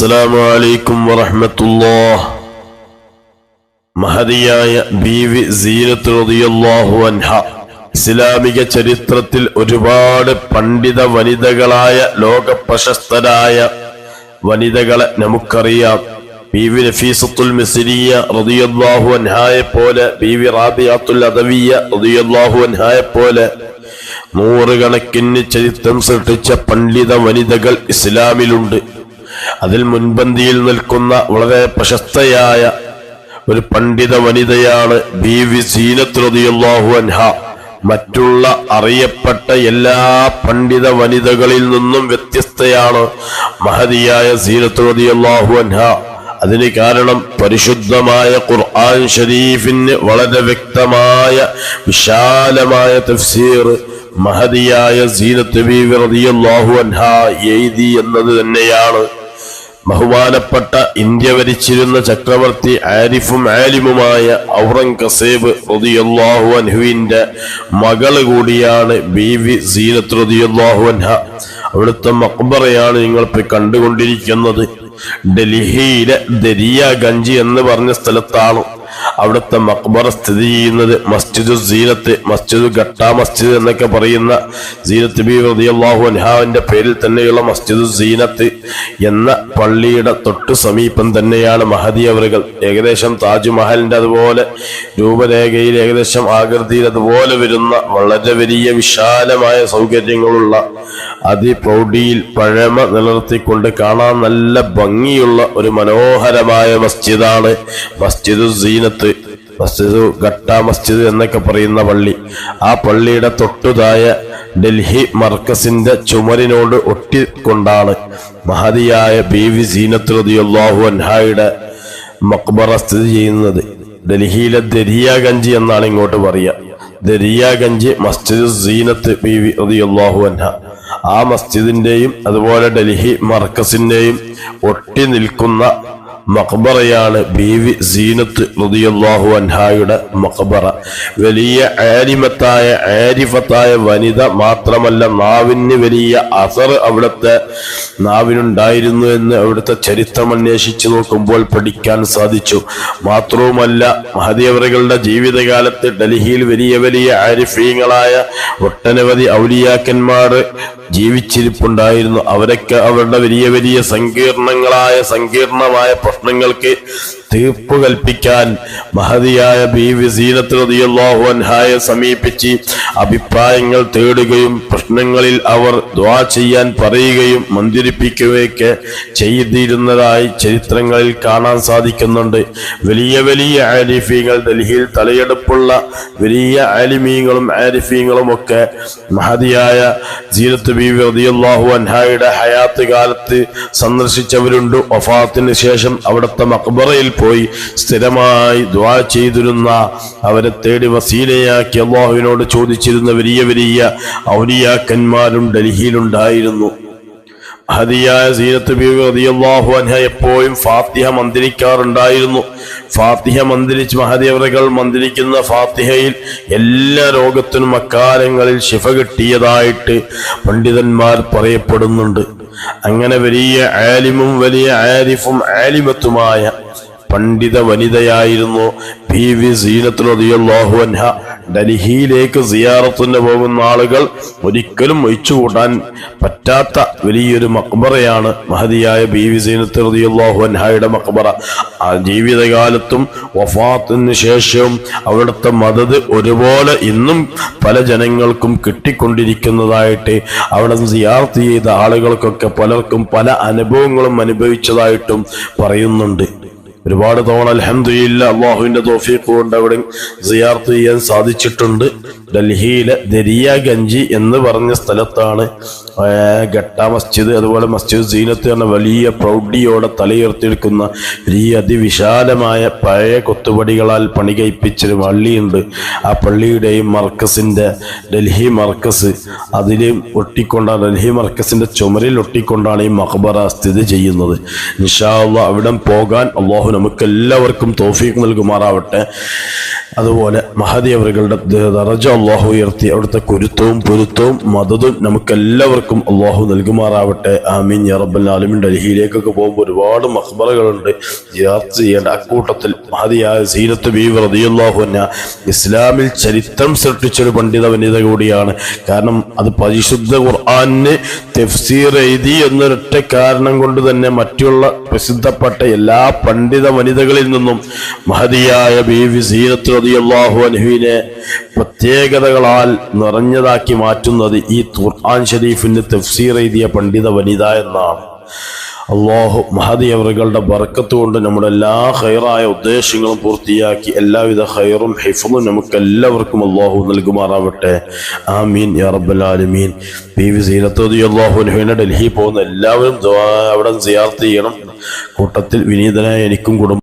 അസ്സലാമു അലൈക്കും വറഹ്മത്തുള്ളാഹ്. മഹതിയായ ബീവി സീരത്ത് റളിയല്ലാഹു അൻഹ. ഇസ്ലാമിക ചരിത്രത്തിൽ ഒരുപാട് പണ്ഡിത വനിതകളായ ലോക പ്രശസ്തരായ വനിതകളെ നമുക്കറിയാം. ബീവി നഫീസത്തുൽ മിസ്രിയ റളിയല്ലാഹു അൻഹായെ പോലെ ബീവി റാബിയാത്തുൽ അദവിയ റളിയല്ലാഹു അൻഹായെ പോലെ നൂറുകണക്കിന് ചരിത്രം സൃഷ്ടിച്ച പണ്ഡിത വനിതകൾ ഇസ്ലാമിലുണ്ട്. അതിൽ മുൻപന്തിയിൽ നിൽക്കുന്ന വളരെ പ്രശസ്തയായ ഒരു പണ്ഡിത വനിതയാണ് ബി സീനത്ത് റളിയല്ലാഹു അൻഹ. മറ്റുള്ള അറിയപ്പെട്ട എല്ലാ പണ്ഡിത വനിതകളിൽ നിന്നും വ്യത്യസ്തയാണ് മഹതിയായ സീനത്ത് റളിയല്ലാഹു അൻഹ. അതിന് കാരണം പരിശുദ്ധമായ ഖുർആൻ ഷരീഫിന് വളരെ വ്യക്തമായ വിശാലമായ തഫ്സീർ മഹതിയായ സീനത്ത് ബി റളിയല്ലാഹു അൻഹ എഴുതി എന്നത് തന്നെയാണ്. ബഹുമാനപ്പെട്ട ഇന്ത്യ ഭരിച്ചിരുന്ന ചക്രവർത്തി ആരിഫും ആലിമുമായ ഔറംഗസേബ് റളിയല്ലാഹു അൻഹുവിന്റെ മകൾ കൂടിയാണ് ബീവി സീനത്ത് റളിയല്ലാഹു അൻഹ. അവിടുത്തെ മക്ബറയാണ് പോയി കണ്ടുകൊണ്ടിരിക്കുന്നത്. ഡൽഹിയിലെ ദരിയ ഗഞ്ചി എന്ന് പറഞ്ഞ സ്ഥലത്താണ്. അവിടുത്തെ മക്ബറ സ്ഥിതി ചെയ്യുന്നത് മസ്ജിദു സീനത്ത് മസ്ജിദ് ഘട്ട മസ്ജിദ് എന്നൊക്കെ പറയുന്ന സീനത്ത് ബി റളിയല്ലാഹു അൻഹാവിന്റെ പേരിൽ തന്നെയുള്ള മസ്ജിദു സീനത്ത് എന്ന പള്ളിയുടെ തൊട്ട് സമീപം തന്നെയാണ് മഹദി അവറുകൾ. ഏകദേശം താജ്മഹലിന്റെ അതുപോലെ രൂപരേഖയിൽ ഏകദേശം ആകൃതിയിൽ അതുപോലെ വരുന്ന വളരെ വലിയ വിശാലമായ സൗകര്യങ്ങളുള്ള അതിപ്രൗഢിയിൽ പഴമ നിലനിർത്തിക്കൊണ്ട് കാണാൻ നല്ല ഭംഗിയുള്ള ഒരു മനോഹരമായ മസ്ജിദാണ് മസ്ജിദു സീനത്ത്. മസ്ജിദ് ഘട്ട മസ്ജിദ് എന്നൊക്കെ പറയുന്ന പള്ളി. ആ പള്ളിയുടെ തൊട്ടുതായ ഡൽഹി മർക്കസിന്റെ ചുമരിനോട് ഒട്ടിക്കൊണ്ടാണ് മഹതിയായ ബി വി റളിയല്ലാഹു അൻഹായുടെ മക്ബറ സ്ഥിതി ചെയ്യുന്നത്. ഡൽഹിയിലെ ദരിയാഗഞ്ചി എന്നാണ് ഇങ്ങോട്ട് പറയുക ദരിയാഗഞ്ച് മസ്ജിദ് സീനത്ത് ബി വി റളിയല്ലാഹു അൻഹ. ആ മസ്ജിദിന്റെയും അതുപോലെ ഡൽഹി മർക്കസിന്റെയും ഒട്ടി നിൽക്കുന്ന മക്ബറയാണ് ബീവി സീനത്ത് റളിയല്ലാഹു അൻഹായുടെ മക്ബറ വലിയ ആരിമത്തായ ആരിഫത്തായ വനിത മാത്രമല്ല നാവിന് വലിയ അസർ അവിടുത്തെ നാവിനുണ്ടായിരുന്നു എന്ന് അവിടുത്തെ ചരിത്രം അന്വേഷിച്ചു നോക്കുമ്പോൾ പഠിക്കാൻ സാധിച്ചു. മാത്രവുമല്ല മഹദിയവറുകളുടെ ജീവിതകാലത്ത് ഡൽഹിയിൽ വലിയ വലിയ ആരിഫീങ്ങളായ ഒട്ടനവധി ഔലിയാക്കന്മാർ ജീവിച്ചിരിപ്പുണ്ടായിരുന്നു. അവരൊക്കെ അവരുടെ വലിയ വലിയ സങ്കീർണങ്ങളായ സങ്കീർണമായ പ്രശ്നങ്ങൾക്ക് തീർപ്പ് കൽപ്പിക്കാൻ മഹതിയായ ബി സീനത്ത് റളിയല്ലാഹു അൻഹായെ സമീപിച്ച് അഭിപ്രായങ്ങൾ തേടുകയും പ്രശ്നങ്ങളിൽ അവർ ദ്വാ ചെയ്യാൻ പറയുകയും മന്ദിരിപ്പിക്കുകയൊക്കെ ചെയ്തിരുന്നതായി ചരിത്രങ്ങളിൽ കാണാൻ സാധിക്കുന്നുണ്ട്. വലിയ വലിയ ആരിഫീങ്ങൾ ഡൽഹിയിൽ തലയെടുപ്പുള്ള വലിയ ആലിമീങ്ങളും ആരിഫീങ്ങളും ഒക്കെ മഹതിയായ സീനത്ത് ബീവി റളിയല്ലാഹു അൻഹായുടെ ഹയാത്ത് കാലത്ത് സന്ദർശിച്ചവരുണ്ട്. വഫാത്തിന് ശേഷം അവിടുത്തെ മക്ബറയിൽ പോയി സ്ഥിരമായി ദ്വാ ചെയ്തിരുന്ന അവരെ തേടി വസീലയാക്കി അള്ളാഹുവിനോട് ചോദിച്ചിരുന്ന വലിയ വലിയ ഔലിയാക്കന്മാരും ഡൽഹിയിലുണ്ടായിരുന്നു. ഹദിയായ സീനത്ത് ബീവി റളിയല്ലാഹു അൻഹ എപ്പോഴും ഫാത്തിഹ മന്ത്രിക്കാറുണ്ടായിരുന്നു. ഫാത്തിഹ മന്ത്രിച്ച് മഹദേവതകൾ മന്ത്രിക്കുന്ന ഫാത്തിഹയിൽ എല്ലാ രോഗത്തിനും അക്കാലങ്ങളിൽ ശിഫ കിട്ടിയതായിട്ട് പണ്ഡിതന്മാർ പറയപ്പെടുന്നുണ്ട്. അങ്ങനെ വലിയ ആലിമും വലിയ ആരിഫും ആലിമത്തുമായ പണ്ഡിത വനിതയായിരുന്നു പി വി സീനത്ത് അൻഹ. ഡൽഹിയിലേക്ക് സിയാറത്തിന് പോകുന്ന ആളുകൾ ഒരിക്കലും ഒഴിച്ചുകൂട്ടാൻ പറ്റാത്ത വലിയൊരു മക്ബറയാണ് മഹതിയായ ബി വി സീനത്ത് അൻഹയുടെ മക്ബറ. ആ ജീവിതകാലത്തും വഫാത്തിന് ശേഷവും അവിടുത്തെ മദത് ഒരുപോലെ ഇന്നും പല ജനങ്ങൾക്കും കിട്ടിക്കൊണ്ടിരിക്കുന്നതായിട്ട് അവിടെ സിയാർത്ത് ചെയ്ത ആളുകൾക്കൊക്കെ പലർക്കും പല അനുഭവങ്ങളും അനുഭവിച്ചതായിട്ടും പറയുന്നുണ്ട്. ഒരുപാട് തവണ അലഹമില്ല അള്ളാഹുവിന്റെ തോഫീഖ് കൊണ്ട് അവിടെ സിയാർത്ത് ചെയ്യാൻ സാധിച്ചിട്ടുണ്ട്. ഡൽഹിയിലെ ദരിയ ഗഞ്ചി എന്ന് പറഞ്ഞ സ്ഥലത്താണ് ആ, ഗട്ട മസ്ജിദ് അതുപോലെ മസ്ജിദ് സീനത്ത് എന്ന വലിയ പ്രൗഢിയോടെ തലയുയർത്തിയെടുക്കുന്ന ഈ അതിവിശാലമായ പഴയ കൊത്തുപടികളാൽ പണി കഴിപ്പിച്ചൊരു പള്ളിയുണ്ട്. ആ പള്ളിയുടെയും മർക്കസിന്റെ ഡൽഹി മർക്കസ് അതിലും ഒട്ടിക്കൊണ്ടാണ് ഡൽഹി മർക്കസിന്റെ ചുമരിൽ ഒട്ടിക്കൊണ്ടാണ് ഈ മഖബറ സ്ഥിതി ചെയ്യുന്നത്. നിഷാ അവിടം പോകാൻ അള്ളാഹു നമുക്കെല്ലാവർക്കും തോഫീക്ക് നൽകുമാറാവട്ടെ. അതുപോലെ മഹദിയവറുകളുടെ ദറജ അള്ളാഹു ഉയർത്തി അവിടുത്തെ കുരുത്തവും പൊരുത്തവും മതതും നമുക്കെല്ലാവർക്കും അള്ളാഹു നൽകുമാറാവട്ടെ. ആമീൻ. യാ റബ്ബൽ ആലമീൻ. ഡൽഹിയിലേക്കൊക്കെ പോകുമ്പോൾ ഒരുപാട് മഖ്ബറകളുണ്ട്. ജിയാർത്ത് ചെയ്യേണ്ട അക്കൂട്ടത്തിൽ മഹദിയായ ബീവ് റളിയല്ലാഹു അൻഹ ഇസ്ലാമിൽ ചരിത്രം സൃഷ്ടിച്ചൊരു പണ്ഡിത വനിത കൂടിയാണ്. കാരണം അത് പരിശുദ്ധ ഖുർആാനിന് തെഫ്സീർ എഴുതി എന്നൊരൊറ്റ കാരണം കൊണ്ട് തന്നെ മറ്റുള്ള പ്രസിദ്ധപ്പെട്ട എല്ലാ പണ്ഡിത വനിതകളിൽ നിന്നും മഹതിയായ ബീവി സീനത്ത് അൻഹുവിനെ പ്രത്യേകതകളാൽ നിറഞ്ഞതാക്കി മാറ്റുന്നത് ഈ ഖുർആൻ ഷരീഫിന് തഫ്സീർ എഴുതിയ പണ്ഡിത വനിത എന്നാണ്. അള്ളാഹു മഹദി അവറുകളുടെ ബർക്കത്ത് കൊണ്ട് നമ്മുടെ എല്ലാ ഹൈറായ ഉദ്ദേശങ്ങളും പൂർത്തിയാക്കി എല്ലാവിധ ഹൈറും ഹിഫും നമുക്ക് എല്ലാവർക്കും അള്ളാഹു നൽകുമാറാവട്ടെ. ആമീൻ യാ റബ്ബൽ ആലമീൻ. പി വി സീരത്തോതി അള്ളാഹുനുഹിനെ ഡൽഹി പോകുന്ന എല്ലാവരും അവിടെ സിയാർത്ത് ചെയ്യണം. കൂട്ടത്തിൽ വിനീതനായ എനിക്കും കുടുംബം